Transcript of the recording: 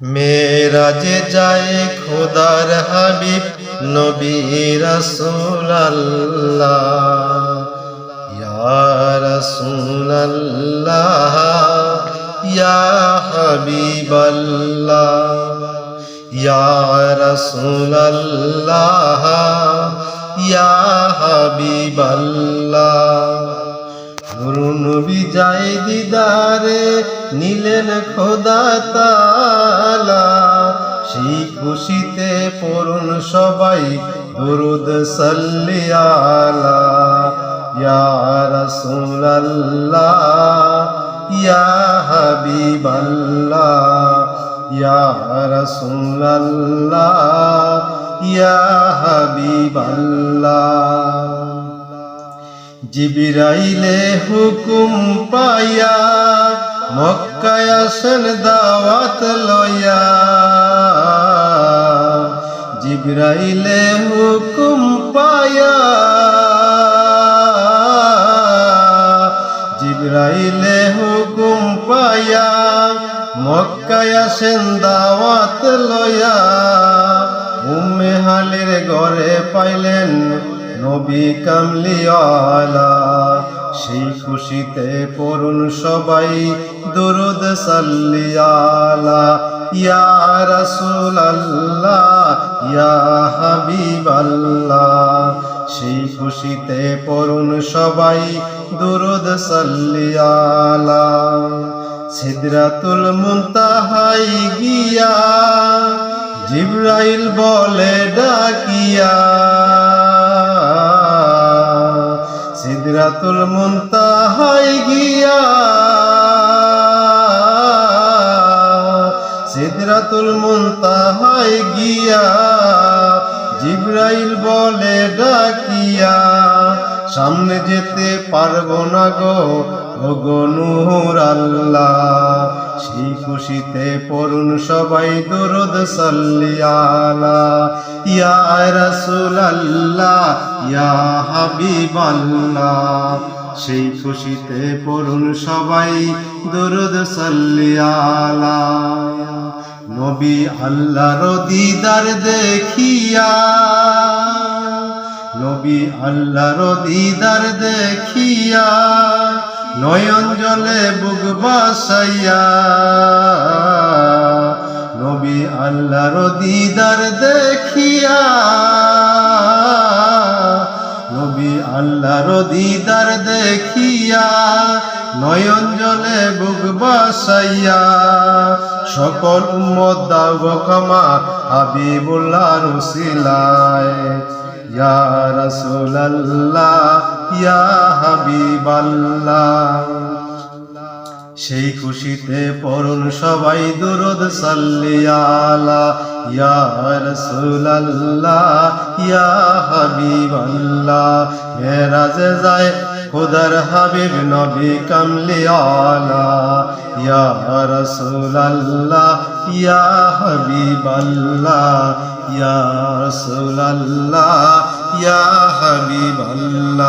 মেরাজে যায় খোদার হাবিব নবী রাসূল আল্লাহ ইয়া রাসূল আল্লাহ ইয়া হাবিব আল্লাহ ইয়া রাসূল আল্লাহ ইয়া হাবিব আল্লাহ নবী যাই দিদারে নিলেন খোদা তালা। সেই খুশিতে পড়ুন সবাই, দুরুদ সাল্লি আলা। ইয়া রাসূলাল্লাহ, ইয়া হাবিবাল্লাহ, ইয়া রাসূলাল্লাহ, ইয়া হাবিবাল্লাহ। জিবিরাইলে হুকুম পাইয়া মক্কায় আসেন দাওয়াত লয়া জিবরাইলে হুকুম পাইয়া জিবরাইলে হুকুম পাইয়া মক্কায় আসেন দাওয়াত লয়া উম্মে হালের ঘরে পাইলেন নবী কামলিওয়ালা সেই খুশিতে পড়ুন সবাই, দুরুদ সাল্লিয়ালা ইয়া রসুল আল্লাহ ইয়া হাবিব আল্লাহ সেই খুশিতে পড়ুন সবাই, দুরুদ সাল্লিয়ালা সিদরাতুল মুনতাহাই গিয়া, জিব্রাইল বলে ডাকিয়া সিদরাতুল মুনতাহাই গিয়া। সিদরাতুল মুনতাহাই গিয়া জিব্রাইল বলে ডাকিয়া সামনে যেতে পারব না গো ওগো নূর আল্লাহ, সেই খুশিতে পড়ুন সবাই দুরুদ সাল্লিয়ালা ইয়া রাসূল আল্লাহ, ইয়া হাবিব আল্লাহ, সেই খুশিতে পড়ুন সবাই দুরুদ সাল্লিয়ালা নবী আল্লাহর দিদার দেখিয়া, নবী আল্লাহর দিদার দেখিয়া নয়ন জলে বুক বাসাইয়া, নবী আল্লাহর দিদার দেখিয়া, নবী আল্লাহর দিদার দেখিয়া নয়ন জলে বুক বাসাইয়া, সকল উম্মত দাও গো ক্ষমা হাবিবুল্লাহ রসিলায় ইয়া রাসূলাল্লাহ ইয়া হাবিবাল্লাহ। সেই খুশিতে পড়ুন সবাই দুরুদ সাল্লিয়ালা ইয়া রাসূলাল্লাহ, ইয়া হাবিবাল্লাহ। মেরাজে যায় খুদার হাবিব নবী কামলিয়ালা ইয়া রাসূলাল্লাহ, ইয়া হাবিবাল্লাহ। ইয়া রাসূলাল্লাহ, ইয়া হাবিবাল্লাহ।